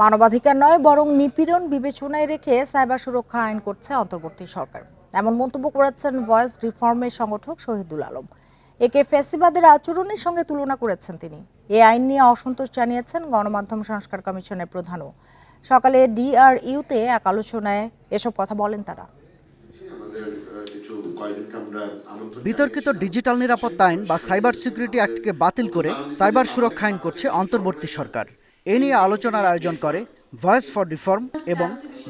মানবাধিকার নয়, বরং নিপীড়ন বিবেচনায় রেখে সাইবার সুরক্ষা আইন করছে অন্তর্বর্তী সরকার। এমন মন্তব্য করেছেন ভয়েস রিফর্মের সংগঠক শহীদুল আলম। একে ফেসিবাদের আচরণের সঙ্গে তুলনা করেছেন তিনি। এ আইন নিয়ে অসন্তোষ জানিয়েছেন গণমাধ্যম সংস্কার কমিশনের প্রধানও। সকালে ডিআরইউতে এক আলোচনায় এসব কথা বলেন তারা। বিতর্কিত ডিজিটাল নিরাপত্তা আইন বা সাইবার সিকিউরিটি অ্যাক্টকে বাতিল করে সাইবার সুরক্ষা আইন করছে অন্তর্বর্তী সরকার। এ নিয়ে আলোচনার আয়োজন করে ভয়েস ফর রিফর্ম এবং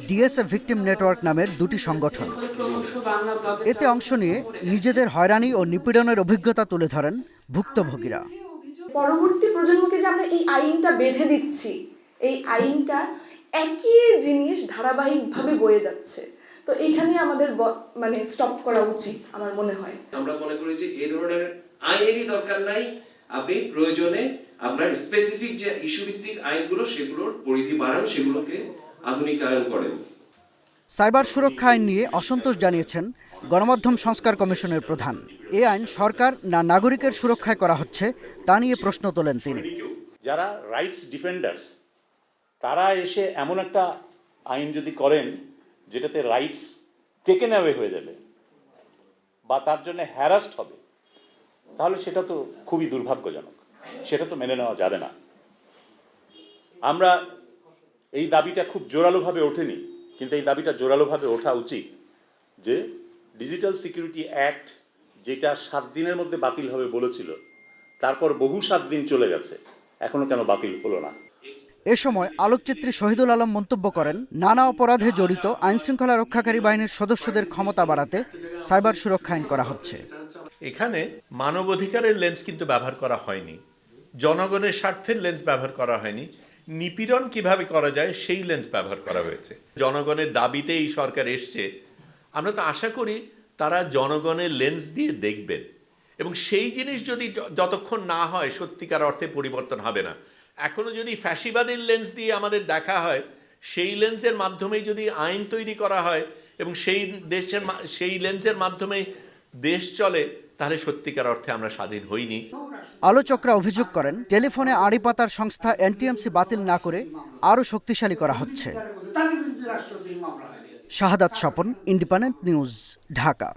ডিএসএ ভিকটিম নেটওয়ার্ক নামের দুটি সংগঠন। এতে অংশ নিয়ে নিজেদের হয়রানি ও নিপীড়নের অভিজ্ঞতা তুলে ধরেন ভুক্তভোগীরা। পরবর্তী প্রজন্মকে যে আমরা এই আইনটা বেঁধে দিচ্ছি এই আইনটা একই জিনিস ধারাবাহিকভাবে বয়ে যাচ্ছে। তো এখানে আমাদের মানে স্টপ করা উচিত আমার মনে হয়। আমরা মনে করি যে এই ধরনের আইনেরই দরকার নাই। আপনি প্রয়োজনে আপনার স্পেসিফিক যে ইস্যু ভিত্তিক আইনগুলো সেগুলোর পরিধি বাড়ান সেগুলোকে আধুনিকায়ন করেন। সাইবার সুরক্ষা আইন নিয়ে অসন্তোষ জানিয়েছেন গণমাধ্যম সংস্কার কমিশনের প্রধান। এ আইন সরকার না নাগরিকের সুরক্ষায় করা হচ্ছে তা নিয়ে প্রশ্ন তোলেন তিনি। যারা রাইটস ডিফেন্ডার্স তারা এসে এমন একটা আইন যদি করেন যেটাতে রাইটস টেকে নেওয়ে হয়ে যাবে বা তার জন্য হ্যারাস্ট হবে তাহলে সেটা তো খুবই দুর্ভাগ্যজনক। সেটা তো মেনে নেওয়া যাবে না। আমরা এই দাবিটা খুব জোরালোভাবে ওঠেনি কিন্তু এই দাবিটা জোরালোভাবে ওঠা উচিত যে ডিজিটাল সিকিউরিটি অ্যাক্ট যেটা সাত দিনের মধ্যে বাতিল হবে বলেছিল তারপর বহু সাত দিন চলে গেছে এখনও কেন বাতিল হলো না? এ সময় আলোকচিত্রী শহীদুল আলম মন্তব্য করেন নানা অপরাধে জড়িত আইনশৃঙ্খলা রক্ষাকারী বাহিনীর সদস্যদের ক্ষমতা বাড়াতে সাইবার সুরক্ষা আইন করা হচ্ছে। এখানে মানবাধিকারের লেন্স কিন্তু ব্যবহার করা হয়নি। জনগণের স্বার্থের লেন্স ব্যবহার করা হয়নি। নিপীড়ন কীভাবে করা যায়, সেই লেন্স ব্যবহার করা হয়েছে। জনগণের দাবিতে এই সরকার এসছে। আমরা তো আশা করি তারা জনগণের লেন্স দিয়ে দেখবেন। এবং সেই জিনিস যদি যতক্ষণ না হয়, সত্যিকার অর্থে পরিবর্তন হবে না। এখনও যদি ফ্যাসিবাদের লেন্স দিয়ে আমাদের দেখা হয়, সেই লেন্সের মাধ্যমেই যদি আইন তৈরি করা হয় এবং সেই দেশের সেই লেন্সের মাধ্যমেই দেশ চলে, তাহলে সত্যিকার অর্থে আমরা স্বাধীন হইনি। আলোচকরা অভিযোগ করেন, টেলিফোনে আড়ি পাতার সংস্থা এনটিএমসি বাতিল না করে আরও শক্তিশালী করা হচ্ছে। Shahadat Swapan, Independent News, Dhaka.